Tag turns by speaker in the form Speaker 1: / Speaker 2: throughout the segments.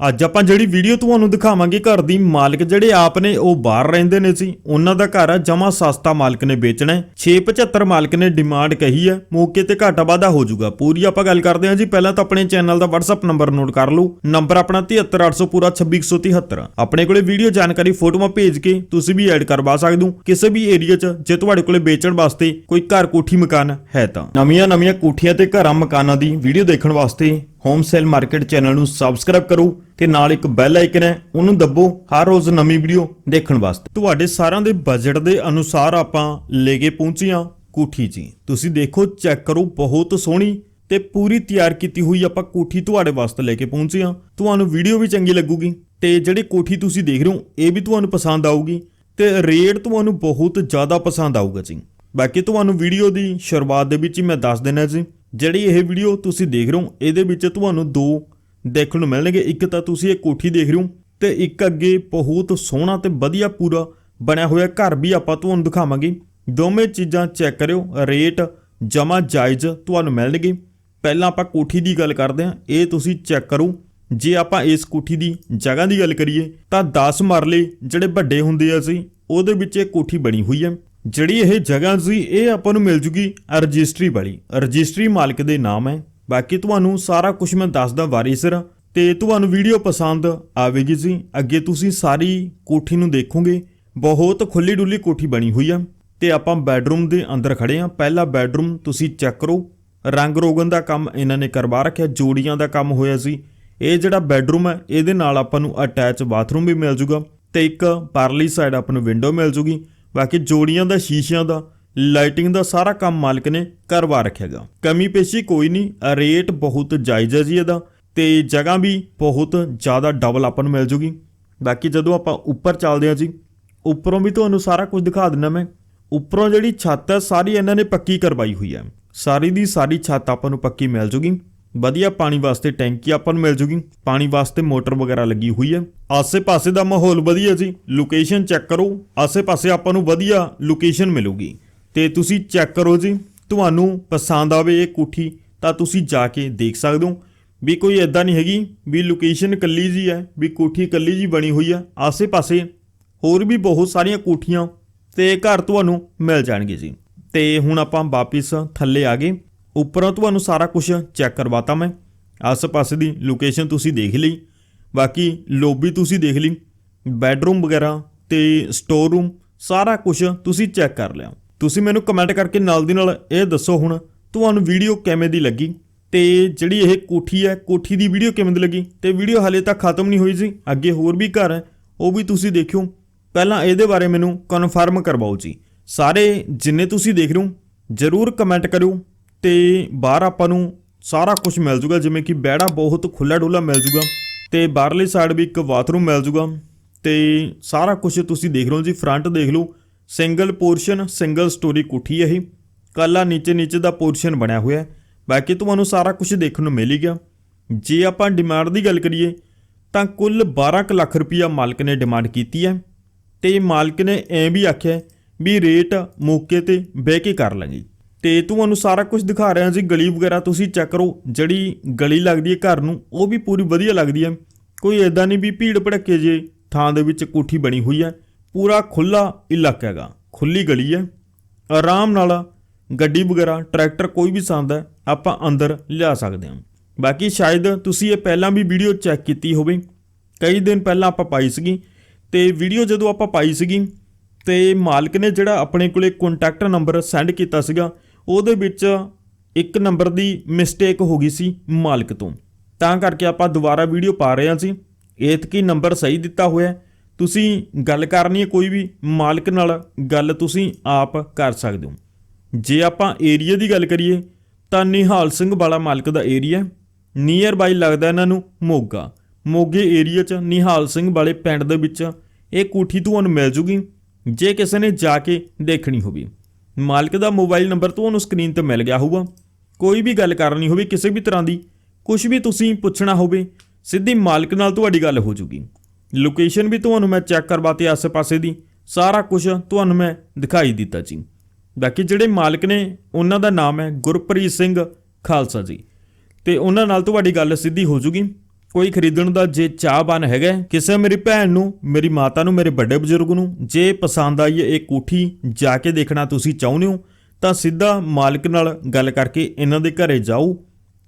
Speaker 1: ਅੱਜ ਆਪਾਂ ਜਿਹੜੀ ਵੀਡੀਓ ਤੁਹਾਨੂੰ ਦਿਖਾਵਾਂਗੇ ਘਰ ਦੀ ਮਾਲਕ ਜਿਹੜੇ ਆਪ ਨੇ, ਉਹ ਬਾਹਰ ਰਹਿੰਦੇ ਨੇ ਸੀ ਉਹਨਾਂ ਦਾ ਘਰ ਆ, ਜਮਾ ਸਸਤਾ ਮਾਲਕ ਨੇ ਵੇਚਣਾ ਹੈ। 675 ਮਾਲਕ ਨੇ ਡਿਮਾਂਡ ਕਹੀ ਹੈ। ਮੌਕੇ ਤੇ ਘਾਟਾ ਵਾਧਾ ਹੋ ਜਾਊਗਾ। ਪੂਰੀ ਆਪਾਂ ਗੱਲ ਕਰਦੇ ਹਾਂ ਜੀ। ਪਹਿਲਾਂ ਤਾਂ ਆਪਣੇ ਚੈਨਲ ਦਾ WhatsApp ਨੰਬਰ ਨੋਟ ਕਰ ਲਓ। ਨੰਬਰ ਆਪਣਾ 73800 ਪੂਰਾ 26173 ਆਪਣੇ ਕੋਲੇ ਵੀਡੀਓ ਜਾਣਕਾਰੀ, ਫੋਟੋਆਂ ਭੇਜ ਕੇ ਤੁਸੀਂ ਵੀ ਐਡ ਕਰਵਾ ਸਕਦੇ ਹੋ। ਕਿਸੇ ਵੀ ਏਰੀਆ 'ਚ, ਜੇ ਤੁਹਾਡੇ ਕੋਲੇ ਵੇਚਣ ਵਾਸਤੇ ਕੋਈ ਘਰ ਕੋਠੀ ਮਕਾਨ ਹੈ ਤਾਂ। ਨਵੀਆਂ ਨਵੀਆਂ ਕੋਠੀਆਂ ਤੇ ਘਰਾਂ ਮਕਾਨਾਂ ਦੀ ਵੀਡੀਓ ਦੇਖਣ ਵਾਸਤੇ ਹੋਮ ਸੇਲ ਮਾਰਕੀਟ ਚੈਨਲ ਨੂੰ ਸਬਸਕ੍ਰਾਈਬ ਕਰੋ ਤੇ ਨਾਲ ਇੱਕ ਬੈਲ ਆਈਕਨ ਹੈ, ਉਹਨੂੰ ਦੱਬੋ ਹਰ ਰੋਜ਼ ਨਵੀਂ ਵੀਡੀਓ ਦੇਖਣ ਵਾਸਤੇ। ਤੁਹਾਡੇ ਸਾਰਿਆਂ ਦੇ ਬਜਟ ਦੇ ਅਨੁਸਾਰ ਆਪਾਂ ਲੈ ਕੇ ਪਹੁੰਚੇ ਹਾਂ ਕੋਠੀ ਜੀ ਤੁਸੀਂ ਦੇਖੋ ਚੈੱਕ ਕਰੋ, ਬਹੁਤ ਸੋਹਣੀ ਤੇ ਪੂਰੀ ਤਿਆਰ ਕੀਤੀ ਹੋਈ ਆਪਾਂ ਕੋਠੀ ਤੁਹਾਡੇ ਵਾਸਤੇ ਲੈ ਕੇ ਪਹੁੰਚੇ ਹਾਂ। ਤੁਹਾਨੂੰ ਵੀਡੀਓ ਵੀ ਚੰਗੀ ਲੱਗੂਗੀ ਤੇ ਜਿਹੜੀ ਕੋਠੀ ਤੁਸੀਂ ਦੇਖ ਰਹੇ ਹੋ, ਇਹ ਵੀ ਤੁਹਾਨੂੰ ਪਸੰਦ ਆਊਗੀ ਤੇ ਰੇਟ ਤੁਹਾਨੂੰ ਬਹੁਤ ਜ਼ਿਆਦਾ ਪਸੰਦ ਆਊਗਾ ਜੀ। ਬਾਕੀ ਤੁਹਾਨੂੰ ਵੀਡੀਓ ਦੀ ਸ਼ੁਰੂਆਤ ਦੇ ਵਿੱਚ ਹੀ ਮੈਂ ਦੱਸ ਦੇਣਾ ਜੀ। ਜਿਹੜੀ ਇਹ ਵੀਡੀਓ ਤੁਸੀਂ ਦੇਖ ਰਹੇ ਹੋ, ਇਹਦੇ ਵਿੱਚ ਤੁਹਾਨੂੰ ਦੋ ਦੇਖਣ ਨੂੰ ਮਿਲਣਗੇ। ਇੱਕ ਤਾਂ ਤੁਸੀਂ ਇਹ ਕੋਠੀ ਦੇਖ ਰਹੇ ਹੋ ਤੇ ਇੱਕ ਅੱਗੇ ਬਹੁਤ ਸੋਹਣਾ ਤੇ ਵਧੀਆ ਪੂਰਾ ਬਣਿਆ ਹੋਇਆ ਘਰ ਵੀ ਆਪਾਂ ਤੁਹਾਨੂੰ ਦਿਖਾਵਾਂਗੇ। ਦੋਵੇਂ ਚੀਜ਼ਾਂ ਚੈੱਕ ਕਰਿਓ, ਰੇਟ ਜਮਾ ਜਾਇਜ਼ ਤੁਹਾਨੂੰ ਮਿਲਣਗੇ। ਪਹਿਲਾਂ ਆਪਾਂ ਕੋਠੀ ਦੀ ਗੱਲ ਕਰਦੇ ਹਾਂ, ਇਹ ਤੁਸੀਂ ਚੈੱਕ ਕਰੋ। ਜੇ ਆਪਾਂ ਇਸ ਕੋਠੀ ਦੀ ਜਗ੍ਹਾ ਦੀ ਗੱਲ ਕਰੀਏ, ਤਾਂ 10 ਮਰਲੇ ਜਿਹੜੇ ਵੱਡੇ ਹੁੰਦੇ ਆ ਸੀ ਉਹਦੇ ਵਿੱਚ ਇਹ ਕੋਠੀ ਬਣੀ ਹੋਈ ਹੈ। ਜਿਹੜੀ ਇਹ ਜਗ੍ਹਾ ਸੀ, ਇਹ ਆਪਾਂ ਨੂੰ ਮਿਲ ਜੂਗੀ ਰਜਿਸਟਰੀ ਵਾਲੀ। ਰਜਿਸਟਰੀ ਮਾਲਕ ਦੇ ਨਾਮ ਹੈ। ਬਾਕੀ ਤੁਹਾਨੂੰ ਸਾਰਾ ਕੁਝ ਮੈਂ ਦੱਸਦਾ ਵਾਰੀ ਸਿਰ ਤੇ ਤੁਹਾਨੂੰ ਵੀਡੀਓ ਪਸੰਦ ਆਵੇਗੀ ਜੀ। ਅੱਗੇ ਤੁਸੀਂ ਸਾਰੀ ਕੋਠੀ ਨੂੰ ਦੇਖੋਗੇ। ਬਹੁਤ ਖੁੱਲੀ ਡੁੱਲੀ ਕੋਠੀ ਬਣੀ ਹੋਈ ਆ। ਤੇ ਆਪਾਂ ਬੈੱਡਰੂਮ ਦੇ ਅੰਦਰ ਖੜੇ ਆ। ਪਹਿਲਾ ਬੈੱਡਰੂਮ ਤੁਸੀਂ ਚੈੱਕ ਕਰੋ। ਰੰਗ ਰੋਗਨ ਦਾ ਕੰਮ ਇਹਨਾਂ ਨੇ ਕਰਵਾ ਰੱਖਿਆ। ਜੋੜੀਆਂ ਦਾ ਕੰਮ ਹੋਇਆ ਸੀ। ਇਹ ਜਿਹੜਾ ਬੈੱਡਰੂਮ ਹੈ, ਇਹਦੇ ਨਾਲ ਆਪਾਂ ਨੂੰ ਅਟੈਚ ਬਾਥਰੂਮ ਵੀ ਮਿਲ ਜੂਗਾ। ਤੇ ਇੱਕ ਪਰਲੀ ਸਾਈਡ ਆਪਾਂ ਨੂੰ ਵਿੰਡੋ ਮਿਲ ਜੂਗੀ। ਬਾਕੀ ਜੋੜੀਆਂ ਦਾ, ਸ਼ੀਸ਼ਿਆਂ ਦਾ ਲਾਈਟਿੰਗ ਦਾ ਸਾਰਾ ਕੰਮ ਮਾਲਕ ਨੇ ਕਰਵਾ ਰੱਖਿਆਗਾ ਕਮੀ ਪੇਸ਼ੀ ਕੋਈ ਨਹੀਂ ਰੇਟ ਬਹੁਤ ਜਾਇਜ਼ ਹੈ ਜੀ ਇਹਦਾ ਤੇ ਜਗ੍ਹਾ ਵੀ ਬਹੁਤ ਜ਼ਿਆਦਾ ਡਬਲ ਆਪਾਂ ਨੂੰ ਮਿਲ ਜੂਗੀ। ਬਾਕੀ ਜਦੋਂ ਆਪਾਂ ਉੱਪਰ ਚੱਲਦੇ ਹਾਂ ਜੀ, ਉੱਪਰੋਂ ਵੀ ਤੁਹਾਨੂੰ ਸਾਰਾ ਕੁਝ ਦਿਖਾ ਦਿੰਦਾ ਮੈਂ। ਉੱਪਰੋਂ ਜਿਹੜੀ ਛੱਤ ਹੈ, ਸਾਰੀ ਇਹਨਾਂ ਨੇ ਪੱਕੀ ਕਰਵਾਈ ਹੋਈ ਹੈ। ਸਾਰੀ ਦੀ ਸਾਰੀ ਛੱਤ ਆਪਾਂ ਨੂੰ ਪੱਕੀ ਮਿਲ ਜੂਗੀ। ਵਧੀਆ ਪਾਣੀ ਵਾਸਤੇ ਟੈਂਕੀ ਆਪਾਂ ਨੂੰ ਮਿਲ ਜੂਗੀ। ਪਾਣੀ ਵਾਸਤੇ ਮੋਟਰ ਵਗੈਰਾ ਲੱਗੀ ਹੋਈ ਹੈ। ਆਸੇ-ਪਾਸੇ ਦਾ ਮਾਹੌਲ ਵਧੀਆ ਜੀ। ਲੋਕੇਸ਼ਨ ਚੈੱਕ ਕਰੋ। ਆਸੇ-ਪਾਸੇ ਆਪਾਂ ਨੂੰ ਵਧੀਆ ਲੋਕੇਸ਼ਨ ਮਿਲੂਗੀ। ਤੇ ਤੁਸੀਂ ਚੈੱਕ ਕਰੋ ਜੀ, ਤੁਹਾਨੂੰ ਪਸੰਦ ਆਵੇ ਇਹ ਕੋਠੀ, ਤਾਂ ਤੁਸੀਂ ਜਾ ਕੇ ਦੇਖ ਸਕਦੇ ਹੋ। ਵੀ ਕੋਈ ਐਦਾਂ ਨਹੀਂ ਹੈਗੀ ਵੀ ਲੋਕੇਸ਼ਨ ਕੱਲੀ ਜੀ ਹੈ, ਵੀ ਕੋਠੀ ਕੱਲੀ ਜੀ ਬਣੀ ਹੋਈ ਆ ਆਸੇ-ਪਾਸੇ ਹੋਰ ਵੀ ਬਹੁਤ ਸਾਰੀਆਂ ਕੋਠੀਆਂ ਤੇ ਘਰ ਤੁਹਾਨੂੰ ਮਿਲ ਜਾਣਗੇ ਜੀ। ਤੇ ਹੁਣ ਆਪਾਂ ਵਾਪਿਸ ਥੱਲੇ ਆ ਗਏ। ਉੱਪਰੋਂ ਤੁਹਾਨੂੰ ਸਾਰਾ ਕੁਝ ਚੈੱਕ ਕਰਵਾਤਾ ਮੈਂ। ਆਸ-ਪਾਸੇ ਦੀ ਲੋਕੇਸ਼ਨ ਤੁਸੀਂ ਦੇਖ ਲਈ। ਬਾਕੀ ਲੋਬੀ ਤੁਸੀਂ ਦੇਖ ਲਈ। ਬੈੱਡਰੂਮ ਵਗੈਰਾ ਤੇ ਸਟੋਰ ਰੂਮ ਸਾਰਾ ਕੁਝ ਤੁਸੀਂ ਚੈੱਕ ਕਰ ਲਿਆ। ਤੁਸੀਂ ਮੈਨੂੰ ਕਮੈਂਟ ਕਰਕੇ ਨਾਲ ਦੀ ਨਾਲ ਇਹ ਦੱਸੋ ਹੁਣ, ਤੁਹਾਨੂੰ ਵੀਡੀਓ ਕਿਵੇਂ ਦੀ ਲੱਗੀ? ਤੇ ਜਿਹੜੀ ਇਹ ਕੋਠੀ ਹੈ, ਕੋਠੀ ਦੀ ਵੀਡੀਓ ਕਿਵੇਂ ਦੀ ਲੱਗੀ? ਤੇ ਵੀਡੀਓ ਹਲੇ ਤੱਕ ਖਤਮ ਨਹੀਂ ਹੋਈ ਜੀ। ਅੱਗੇ ਹੋਰ ਵੀ ਘਰ ਹੈ, ਉਹ ਵੀ ਤੁਸੀਂ ਦੇਖਿਓ। ਪਹਿਲਾਂ ਇਹਦੇ ਬਾਰੇ ਮੈਨੂੰ ਕਨਫਰਮ ਕਰਵਾਓ ਜੀ। ਸਾਰੇ ਜਿੰਨੇ ਤੁਸੀਂ ਦੇਖ ਰਹੇ ਹੋ, ਜਰੂਰ ਕਮੈਂਟ ਕਰਿਓ। ਤੇ ਬਾਹਰ ਆਪਾਂ ਨੂੰ ਸਾਰਾ ਕੁਝ ਮਿਲ ਜੂਗਾ, ਜਿਵੇਂ ਕਿ ਬੈੜਾ ਬਹੁਤ ਖੁੱਲਾ ਡੁੱਲਾ ਮਿਲ ਜੂਗਾ ਤੇ ਬਾਹਰਲੀ ਸਾਈਡ ਵੀ ਇੱਕ ਬਾਥਰੂਮ ਮਿਲ ਜੂਗਾ ਤੇ ਸਾਰਾ ਕੁਝ ਤੁਸੀਂ ਦੇਖ ਲਓ ਜੀ ਫਰੰਟ ਦੇਖ ਲਓ ਸਿੰਗਲ ਪੋਰਸ਼ਨ ਸਿੰਗਲ ਸਟੋਰੀ ਕੋਠੀ ਹੈ ਇਹ, ਕੱਲਾ ਨੀਚੇ ਨੀਚੇ ਦਾ ਪੋਰਸ਼ਨ ਬਣਿਆ ਹੋਇਆ ਹੈ, ਬਾਕੀ ਤੁਹਾਨੂੰ ਸਾਰਾ ਕੁਝ ਦੇਖਣ ਨੂੰ ਮਿਲ ਹੀ ਗਿਆ। ਜੇ ਆਪਾਂ ਡਿਮਾਂਡ ਦੀ ਗੱਲ ਕਰੀਏ, ਤਾਂ ਕੁੱਲ 12 ਕੁ ਲੱਖ ਰੁਪਈਆ ਮਾਲਕ ਨੇ ਡਿਮਾਂਡ ਕੀਤੀ ਹੈ ਤੇ ਮਾਲਕ ਨੇ ਐਂ ਵੀ ਆਖਿਆ ਵੀ ਰੇਟ ਮੌਕੇ ਤੇ ਬਹਿ ਕੇ ਕਰ ਲਾਂਗੇ ਤੇ ਤੁਹਾਨੂੰ ਸਾਰਾ ਕੁਝ ਦਿਖਾ ਰਿਹਾ ਜੀ ਗਲੀ ਵਗੈਰਾ ਤੁਸੀਂ ਚੈੱਕ ਕਰੋ, ਜਿਹੜੀ ਗਲੀ ਲੱਗਦੀ ਹੈ ਘਰ ਨੂੰ, ਉਹ ਵੀ ਪੂਰੀ ਵਧੀਆ ਲੱਗਦੀ ਹੈ। ਕੋਈ ਐਦਾਂ ਨਹੀਂ ਵੀ ਭੀੜ ਭੜੱਕੇ ਜੇ ਥਾਂ ਦੇ ਵਿੱਚ ਕੋਠੀ ਬਣੀ ਹੋਈ ਹੈ, ਪੂਰਾ ਖੁੱਲਾ ਇਲਾਕਾ ਹੈਗਾ ਖੁੱਲੀ ਗਲੀ ਹੈ। ਆਰਾਮ ਨਾਲ ਗੱਡੀ ਵਗੈਰਾ, ਟਰੈਕਟਰ ਕੋਈ ਵੀ ਸੰਦ ਹੈ, ਆਪਾਂ ਅੰਦਰ ਲਿਆ ਸਕਦੇ ਹਾਂ। ਬਾਕੀ ਸ਼ਾਇਦ ਤੁਸੀਂ ਇਹ ਪਹਿਲਾਂ ਵੀ ਵੀਡੀਓ ਚੈੱਕ ਕੀਤੀ ਹੋਵੇ, ਕਈ ਦਿਨ ਪਹਿਲਾਂ ਆਪਾਂ ਪਾਈ ਸੀਗੀ, ਤੇ ਵੀਡੀਓ ਜਦੋਂ ਆਪਾਂ ਪਾਈ ਸੀਗੀ, ਤੇ ਮਾਲਕ ਨੇ ਜਿਹੜਾ ਆਪਣੇ ਕੋਲੇ ਕੰਟੈਕਟ ਨੰਬਰ ਸੈਂਡ ਕੀਤਾ ਸੀਗਾ ਉਹਦੇ ਵਿੱਚ ਇੱਕ ਨੰਬਰ ਦੀ ਮਿਸਟੇਕ ਹੋ ਗਈ ਸੀ ਮਾਲਕ ਤੋਂ। ਤਾਂ ਕਰਕੇ ਆਪਾਂ ਦੁਬਾਰਾ ਵੀਡੀਓ ਪਾ ਰਹੇ ਹਾਂ ਸੀ ਏਤਕੀ ਨੰਬਰ ਸਹੀ ਦਿੱਤਾ ਹੋਇਆ ਤੁਸੀਂ ਗੱਲ ਕਰਨੀ ਹੈ ਕੋਈ ਵੀ ਮਾਲਕ ਨਾਲ, ਗੱਲ ਤੁਸੀਂ ਆਪ ਕਰ ਸਕਦੇ ਹੋ। ਜੇ ਆਪਾਂ ਏਰੀਆ ਦੀ ਗੱਲ ਕਰੀਏ, ਤਾਂ ਨਿਹਾਲ ਸਿੰਘ ਵਾਲਾ ਮਾਲਕ ਦਾ ਏਰੀਆ ਨੀਅਰ ਬਾਈ ਲੱਗਦਾ ਇਹਨਾਂ ਨੂੰ ਮੋਗਾ। ਮੋਗੇ ਏਰੀਆ 'ਚ ਨਿਹਾਲ ਸਿੰਘ ਵਾਲੇ ਪਿੰਡ ਦੇ ਵਿੱਚ ਇਹ ਕੋਠੀ ਤੁਹਾਨੂੰ ਮਿਲ ਜੂਗੀ। ਜੇ ਕਿਸੇ ਨੇ ਜਾ ਕੇ ਦੇਖਣੀ ਹੋਵੇ। ਮਾਲਕ ਦਾ ਮੋਬਾਈਲ ਨੰਬਰ ਤੁਹਾਨੂੰ ਸਕਰੀਨ ਤੇ ਮਿਲ ਗਿਆ ਹੋਊਗਾ। ਕੋਈ ਵੀ ਗੱਲ ਕਰਨੀ ਹੋਵੇ ਕਿਸੇ ਵੀ ਤਰ੍ਹਾਂ ਦੀ ਕੁਝ ਵੀ ਤੁਸੀਂ ਪੁੱਛਣਾ ਹੋਵੇ, ਸਿੱਧੀ ਮਾਲਕ ਨਾਲ ਤੁਹਾਡੀ ਗੱਲ ਹੋ ਜੂਗੀ। ਲੋਕੇਸ਼ਨ ਵੀ ਤੁਹਾਨੂੰ ਮੈਂ ਚੈੱਕ ਕਰਵਾਤੀ ਆਸ-ਪਾਸੇ ਦੀ, ਸਾਰਾ ਕੁਝ ਤੁਹਾਨੂੰ ਮੈਂ ਦਿਖਾਈ ਦਿੱਤਾ ਜੀ। ਬਾਕੀ ਜਿਹੜੇ ਮਾਲਕ ਨੇ, ਉਹਨਾਂ ਦਾ ਨਾਮ ਹੈ ਗੁਰਪ੍ਰੀਤ ਸਿੰਘ ਖਾਲਸਾ ਜੀ। ਤੇ ਉਹਨਾਂ ਨਾਲ ਤੁਹਾਡੀ ਗੱਲ ਸਿੱਧੀ ਹੋ ਜੂਗੀ। ਕੋਈ ਖਰੀਦਣ ਦਾ ਜੇ ਚਾਹਬਾਨ ਹੈਗਾ, ਕਿਸੇ ਮੇਰੀ ਭੈਣ ਨੂੰ, ਮੇਰੀ ਮਾਤਾ ਨੂੰ, ਮੇਰੇ ਵੱਡੇ ਬਜ਼ੁਰਗ ਨੂੰ, ਜੇ ਪਸੰਦ ਆਈ ਇਹ ਕੋਠੀ ਜਾ ਕੇ ਦੇਖਣਾ ਤੁਸੀਂ ਚਾਹੁੰਦੇ ਹੋ, ਤਾਂ ਸਿੱਧਾ ਮਾਲਕ ਨਾਲ ਗੱਲ ਕਰਕੇ ਇਹਨਾਂ ਦੇ ਘਰੇ ਜਾਓ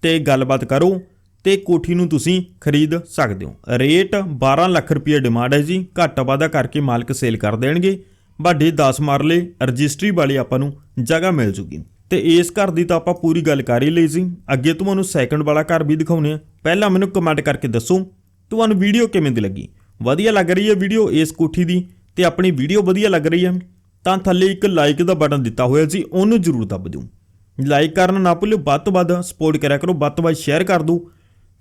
Speaker 1: ਤੇ ਗੱਲਬਾਤ ਕਰੋ ਤੇ ਕੋਠੀ ਨੂੰ ਤੁਸੀਂ ਖਰੀਦ ਸਕਦੇ ਹੋ। ਰੇਟ 12 ਲੱਖ ਰੁਪਏ ਡਿਮਾਂਡ ਹੈ ਜੀ, ਘੱਟ ਵਾਧਾ ਕਰਕੇ ਮਾਲਕ ਸੇਲ ਕਰ ਦੇਣਗੇ। ਵੱਡੇ 10 ਮਰਲੇ ਰਜਿਸਟਰੀ ਵਾਲੀ ਆਪਾਂ ਨੂੰ ਜਗ੍ਹਾ ਮਿਲ ਜੂਗੀ। ਤੇ ਇਸ ਘਰ ਦੀ ਤਾਂ ਆਪਾਂ ਪੂਰੀ ਗੱਲ ਕਰ ਹੀ ਲਈ ਸੀ। ਅੱਗੇ ਤੁਹਾਨੂੰ ਸੈਕੰਡ ਵਾਲਾ ਘਰ ਵੀ ਦਿਖਾਉਣੇ ਆ। ਪਹਿਲਾਂ ਮੈਨੂੰ ਕਮੈਂਟ ਕਰਕੇ ਦੱਸੋ, ਤੁਹਾਨੂੰ ਵੀਡੀਓ ਕਿਵੇਂ ਦੀ ਲੱਗੀ? ਵਧੀਆ ਲੱਗ ਰਹੀ ਹੈ ਵੀਡੀਓ ਇਸ ਕੋਠੀ ਦੀ ਤੇ ਆਪਣੀ ਵੀਡੀਓ ਵਧੀਆ ਲੱਗ ਰਹੀ ਹੈ। ਤਾਂ ਥੱਲੇ ਇੱਕ ਲਾਈਕ ਦਾ ਬਟਨ ਦਿੱਤਾ ਹੋਇਆ ਸੀ, ਉਹਨੂੰ ਜ਼ਰੂਰ ਦੱਬ ਦਿਓ। ਲਾਈਕ ਕਰਨਾ ਨਾ ਭੁੱਲਿਓ, ਵੱਧ ਤੋਂ ਵੱਧ ਸਪੋਰਟ ਕਰਿਆ ਕਰੋ, ਵੱਧ ਤੋਂ ਵੱਧ ਸ਼ੇਅਰ ਕਰ ਦਿਓ।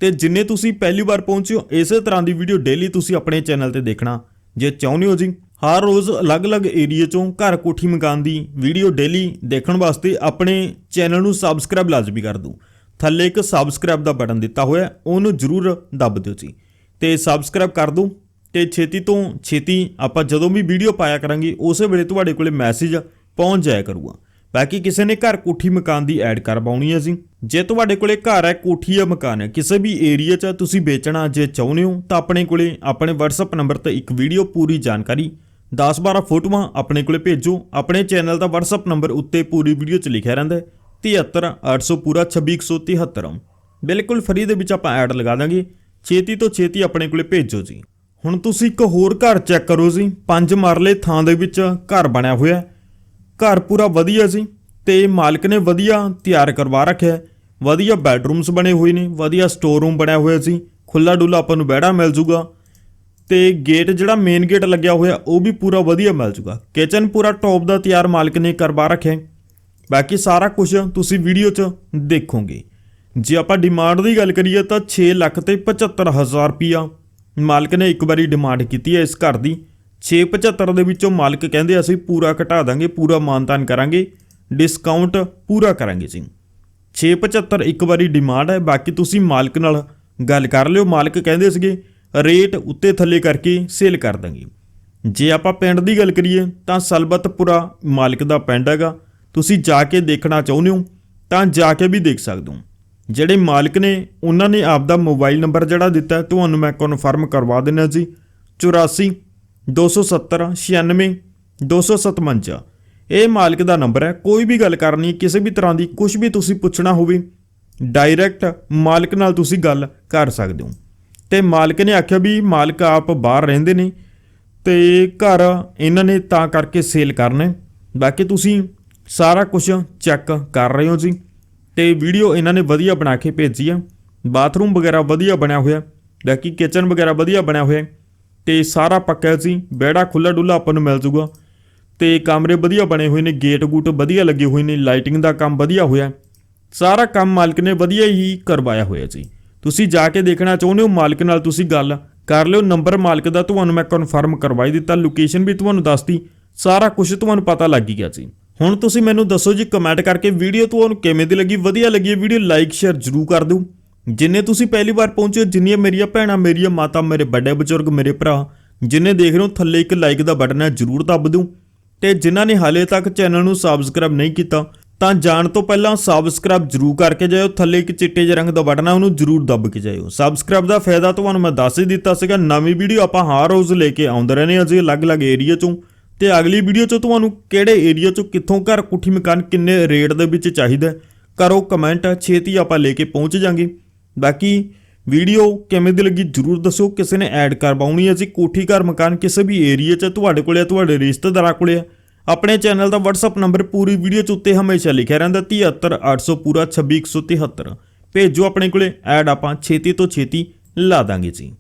Speaker 1: ਤੇ ਜਿੰਨੇ ਤੁਸੀਂ ਪਹਿਲੀ ਵਾਰ ਪਹੁੰਚੇ ਹੋ, ਇਸੇ ਤਰ੍ਹਾਂ ਦੀ ਵੀਡੀਓ ਡੇਲੀ ਤੁਸੀਂ ਆਪਣੇ ਚੈਨਲ ਤੇ ਦੇਖਣਾ। ਜੇ ਚਾਹੁੰਦੇ ਹੋ ਜੀ ਹਰ ਰੋਜ਼ ਅਲੱਗ-ਅਲੱਗ ਏਰੀਆ ਚੋਂ ਘਰ ਕੋਠੀ ਮਕਾਨ ਦੀ ਵੀਡੀਓ ਡੇਲੀ ਦੇਖਣ ਵਾਸਤੇ ਆਪਣੇ ਚੈਨਲ ਨੂੰ ਸਬਸਕ੍ਰਾਈਬ ਲਾਜ਼ਮੀ ਕਰ ਦਿਓ। ਥੱਲੇ ਇੱਕ ਸਬਸਕ੍ਰਾਈਬ ਦਾ ਬਟਨ ਦਿੱਤਾ ਹੋਇਆ ਉਹਨੂੰ ਜ਼ਰੂਰ ਦੱਬ ਦਿਓ ਜੀ। ਤੇ ਸਬਸਕ੍ਰਾਈਬ ਕਰ ਦਿਓ ਤੇ ਛੇਤੀ ਤੋਂ ਛੇਤੀ ਆਪਾਂ ਜਦੋਂ ਵੀ ਵੀਡੀਓ ਪਾਇਆ ਕਰਾਂਗੇ, ਉਸੇ ਵੇਲੇ ਤੁਹਾਡੇ ਕੋਲੇ ਮੈਸੇਜ ਪਹੁੰਚ ਜਾਇਆ ਕਰੂਗਾ। ਬਾਕੀ ਕਿਸੇ ਨੇ ਘਰ ਕੋਠੀ ਮਕਾਨ ਦੀ ਐਡ ਕਰਵਾਉਣੀ ਹੈ ਜੀ। ਜੇ ਤੁਹਾਡੇ ਕੋਲੇ ਘਰ ਹੈ, ਕੋਠੀ ਜਾਂ ਮਕਾਨ ਹੈ, ਕਿਸੇ ਵੀ ਏਰੀਆ 'ਚ ਤੁਸੀਂ ਵੇਚਣਾ ਜੇ ਚਾਹੁੰਦੇ ਹੋ, ਤਾਂ ਆਪਣੇ ਕੋਲੇ ਆਪਣੇ WhatsApp ਨੰਬਰ ਤੇ ਇੱਕ ਵੀਡੀਓ ਪੂਰੀ ਜਾਣਕਾਰੀ 10-12 ਫੋਟੋਆਂ ਆਪਣੇ ਕੋਲੇ ਭੇਜੋ। ਆਪਣੇ ਚੈਨਲ ਦਾ WhatsApp ਨੰਬਰ ਉੱਤੇ ਪੂਰੀ ਵੀਡੀਓ 'ਚ ਲਿਖਿਆ ਰਹਿੰਦਾ ਹੈ। 73800 ਪੂਰਾ 26173 ਬਿਲਕੁਲ ਫਰੀ ਦੇ ਵਿੱਚ ਆਪਾਂ ਐਡ ਲਗਾ ਦਾਂਗੇ। ਛੇਤੀ ਤੋਂ ਛੇਤੀ ਆਪਣੇ ਕੋਲੇ ਭੇਜੋ ਜੀ। ਹੁਣ ਤੁਸੀਂ ਇੱਕ ਹੋਰ ਘਰ ਚੈੱਕ ਕਰੋ ਜੀ। ਪੰਜ ਮਰਲੇ ਥਾਂ ਦੇ ਵਿੱਚ ਘਰ ਬਣਿਆ ਹੋਇਆ ਘਰ ਪੂਰਾ ਵਧੀਆ ਸੀ ਤੇ ਮਾਲਕ ਨੇ ਵਧੀਆ ਤਿਆਰ ਕਰਵਾ ਰੱਖਿਆ ਵਧੀਆ ਬੈਡਰੂਮਸ ਬਣੇ ਹੋਏ ਨੇ। ਵਧੀਆ ਸਟੋਰ ਰੂਮ ਬਣਿਆ ਹੋਇਆ ਸੀ ਖੁੱਲਾ ਡੁੱਲਾ ਆਪਾਂ ਨੂੰ ਬਹਿੜਾ ਮਿਲ ਜੂਗਾ। ਤੇ ਗੇਟ ਜਿਹੜਾ ਮੇਨ ਗੇਟ ਲੱਗਿਆ ਹੋਇਆ, ਉਹ ਵੀ ਪੂਰਾ ਵਧੀਆ ਮਿਲ ਜੂਗਾ ਕਿਚਨ ਪੂਰਾ ਟੌਪ ਦਾ ਤਿਆਰ ਮਾਲਕ ਨੇ ਕਰਵਾ ਰੱਖਿਆ ਬਾਕੀ ਸਾਰਾ ਕੁਝ ਤੁਸੀਂ ਵੀਡੀਓ 'ਚ ਦੇਖੋਗੇ। ਜੇ ਆਪਾਂ ਡਿਮਾਂਡ ਦੀ ਗੱਲ ਕਰੀਏ ਤਾਂ 6 ਲੱਖ ਤੇ 75000 ਰੁਪਿਆ ਮਾਲਕ ਨੇ ਇੱਕ ਵਾਰੀ ਡਿਮਾਂਡ ਕੀਤੀ ਹੈ ਇਸ ਘਰ ਦੀ। 675 ਦੇ ਵਿੱਚੋਂ ਮਾਲਕ ਕਹਿੰਦੇ, ਅਸੀਂ ਪੂਰਾ ਘਟਾ ਦਾਂਗੇ, ਪੂਰਾ ਮਾਨਤਾਨ ਕਰਾਂਗੇ ਡਿਸਕਾਊਂਟ ਪੂਰਾ ਕਰਾਂਗੇ ਜੀ। 675 ਇੱਕ ਵਾਰੀ ਡਿਮਾਂਡ ਹੈ। ਬਾਕੀ ਤੁਸੀਂ ਮਾਲਕ ਨਾਲ ਗੱਲ ਕਰ ਲਿਓ। ਮਾਲਕ ਕਹਿੰਦੇ ਸੀਗੇ ਰੇਟ ਉੱਤੇ ਥੱਲੇ ਕਰਕੇ ਸੇਲ ਕਰ ਦਾਂਗੇ। ਜੇ ਆਪਾਂ ਪਿੰਡ ਦੀ ਗੱਲ ਕਰੀਏ, ਤਾਂ ਸਲਬਤਪੁਰਾ ਮਾਲਕ ਦਾ ਪਿੰਡ ਹੈਗਾ। ਤੁਸੀਂ ਜਾ ਕੇ ਦੇਖਣਾ ਚਾਹੁੰਦੇ ਹੋ, ਤਾਂ ਜਾ ਕੇ ਵੀ ਦੇਖ ਸਕਦੇ ਹੋ। ਜਿਹੜੇ ਮਾਲਕ ਨੇ, ਉਹਨਾਂ ਨੇ ਆਪਦਾ ਮੋਬਾਈਲ ਨੰਬਰ ਜਿਹੜਾ ਦਿੱਤਾ ਤੁਹਾਨੂੰ ਮੈਂ ਕਨਫਰਮ ਕਰਵਾ ਦਿੰਦਾ ਜੀ। 84 270 96 257 ਇਹ ਮਾਲਕ ਦਾ ਨੰਬਰ ਹੈ। ਕੋਈ ਵੀ ਗੱਲ ਕਰਨੀ, ਕਿਸੇ ਵੀ ਤਰ੍ਹਾਂ ਦੀ ਕੁਝ ਵੀ ਤੁਸੀਂ ਪੁੱਛਣਾ ਹੋਵੇ ਡਾਇਰੈਕਟ ਮਾਲਕ ਨਾਲ ਤੁਸੀਂ ਗੱਲ ਕਰ ਸਕਦੇ ਹੋ। ਤੇ ਮਾਲਕ ਨੇ ਆਖਿਆ ਵੀ ਮਾਲਕ ਆਪ ਬਾਹਰ ਰਹਿੰਦੇ ਨੇ ਤੇ ਘਰ ਇਹਨਾਂ ਨੇ ਤਾਂ ਕਰਕੇ ਸੇਲ ਕਰਨਾ ਬਾਕੀ ਤੁਸੀਂ ਸਾਰਾ ਕੁਝ ਚੈੱਕ ਕਰ ਰਹੇ ਹੋ ਜੀ। ਤੇ ਵੀਡੀਓ ਇਹਨਾਂ ਨੇ ਵਧੀਆ ਬਣਾ ਕੇ ਭੇਜੀ ਆ। ਬਾਥਰੂਮ ਵਗੈਰਾ ਵਧੀਆ ਬਣਿਆ ਹੋਇਆ। ਬਾਕੀ ਕਿਚਨ ਵਗੈਰਾ ਵਧੀਆ ਬਣਿਆ ਹੋਇਆ। ਤੇ ਸਾਰਾ ਪੱਕਾ ਸੀ ਬੈੜਾ ਖੁੱਲਾ ਡੁੱਲਾ ਆਪਾਂ ਨੂੰ ਮਿਲ ਜੂਗਾ ਤੇ ਕਮਰੇ ਵਧੀਆ ਬਣੇ ਹੋਏ ਨੇ। ਗੇਟ ਗੂਟ ਵਧੀਆ ਲੱਗੇ ਹੋਏ ਨੇ। ਲਾਈਟਿੰਗ ਦਾ ਕੰਮ ਵਧੀਆ ਹੋਇਆ। ਸਾਰਾ ਕੰਮ ਮਾਲਕ ਨੇ ਵਧੀਆ ਹੀ ਕਰਵਾਇਆ ਹੋਇਆ ਜੀ। ਤੁਸੀਂ ਜਾ ਕੇ ਦੇਖਣਾ ਚਾਹੁੰਦੇ ਹੋ ਮਾਲਕ ਨਾਲ ਤੁਸੀਂ ਗੱਲ ਕਰ ਲਿਓ, ਨੰਬਰ ਮਾਲਕ ਦਾ ਤੁਹਾਨੂੰ ਮੈਂ ਕਨਫਰਮ ਕਰਵਾਈ ਦਿੱਤਾ ਲੋਕੇਸ਼ਨ ਵੀ ਤੁਹਾਨੂੰ ਦੱਸਤੀ, ਸਾਰਾ ਕੁਝ ਤੁਹਾਨੂੰ ਪਤਾ ਲੱਗ ਗਿਆ ਜੀ ਹੁਣ ਤੁਸੀਂ ਮੈਨੂੰ ਦੱਸੋ ਜੀ ਕਮੈਂਟ ਕਰਕੇ ਵੀਡੀਓ ਤੁਹਾਨੂੰ ਕਿਵੇਂ ਦੀ ਲੱਗੀ? ਵਧੀਆ ਲੱਗੀ ਵੀਡੀਓ ਲਾਈਕ ਸ਼ੇਅਰ ਜ਼ਰੂਰ ਕਰ ਦਿਓ। ਜਿੰਨੇ ਤੁਸੀਂ ਪਹਿਲੀ ਵਾਰ ਪਹੁੰਚੇ ਜਿੰਨੀਆਂ ਮੇਰੀਆਂ ਭੈਣਾਂ, ਮੇਰੀਆਂ ਮਾਤਾ, ਮੇਰੇ ਵੱਡੇ ਬਜ਼ੁਰਗ, ਮੇਰੇ ਭਰਾ, ਜਿੰਨੇ ਦੇਖ ਰਹੇ ਹੋ, ਥੱਲੇ ਇੱਕ ਲਾਈਕ ਦਾ ਬਟਨ ਹੈ, ਜ਼ਰੂਰ ਦੱਬ ਦਿਓ। ਤੇ ਜਿਨ੍ਹਾਂ ਨੇ ਹਾਲੇ ਤੱਕ ਚੈਨਲ ਨੂੰ ਸਬਸਕ੍ਰਾਈਬ ਨਹੀਂ ਕੀਤਾ ਤਾਂ ਜਾਣ ਤੋਂ ਪਹਿਲਾਂ ਸਬਸਕ੍ਰਾਈਬ ਜ਼ਰੂਰ ਕਰਕੇ ਜਾਇਓ, ਥੱਲੇ ਇੱਕ ਚਿੱਟੇ ਜਿਹੇ ਰੰਗ ਦਾ ਬਟਨ ਹੈ ਉਹਨੂੰ ਜ਼ਰੂਰ ਦੱਬ ਕੇ ਜਾਇਓ। ਸਬਸਕ੍ਰਾਈਬ ਦਾ ਫਾਇਦਾ ਤੁਹਾਨੂੰ ਮੈਂ ਦੱਸ ਹੀ ਦਿੱਤਾ ਸੀਗਾ, ਨਵੀਂ ਵੀਡੀਓ ਆਪਾਂ ਹਰ ਰੋਜ਼ ਲੈ ਕੇ ਆਉਂਦੇ ਰਹਿੰਦੇ ਹਾਂ ਜੀ ਅਲੱਗ-ਅਲੱਗ ਏਰੀਆ ਚੋਂ। ਤੇ ਅਗਲੀ ਵੀਡੀਓ 'ਚ ਤੁਹਾਨੂੰ ਕਿਹੜੇ ਏਰੀਆ 'ਚੋਂ ਕਿੱਥੋਂ ਘਰ, ਕੁੱਠੀ, ਮਕਾਨ, ਕਿੰਨੇ ਰੇਟ ਦੇ ਵਿੱਚ ਚਾਹੀਦਾ ਕਰੋ ਕਮੈਂਟ ਛੇਤੀ ਆਪਾਂ ਲੈ ਕੇ ਪਹੁੰਚ ਜਾਾਂਗੇ। ਬਾਕੀ ਵੀਡੀਓ ਕਿਵੇਂ ਦੀ ਲੱਗੀ ਜਰੂਰ ਦੱਸੋ, ਕਿਸੇ ਨੇ ਐਡ ਕਰਵਾਉਣੀ ਹੈ ਜੀ, ਕੋਠੀ, ਘਰ, ਮਕਾਨ, ਕਿਸੇ ਵੀ ਏਰੀਆ 'ਚ ਤੁਹਾਡੇ ਕੋਲੇ ਹੈ ਤੁਹਾਡੇ ਰਿਸ਼ਤੇਦਾਰਾਂ ਕੋਲੇ ਹੈ ਆਪਣੇ ਚੈਨਲ ਦਾ WhatsApp ਨੰਬਰ ਪੂਰੀ ਵੀਡੀਓ 'ਚ ਉੱਤੇ ਹਮੇਸ਼ਾ ਲਿਖਿਆ ਰਹਿੰਦਾ 73800 ਪੂਰਾ 26173 ਭੇਜੋ ਆਪਣੇ ਕੋਲੇ, ਐਡ ਆਪਾਂ ਛੇਤੀ ਤੋਂ ਛੇਤੀ ਲਾ ਦਾਂਗੇ ਜੀ।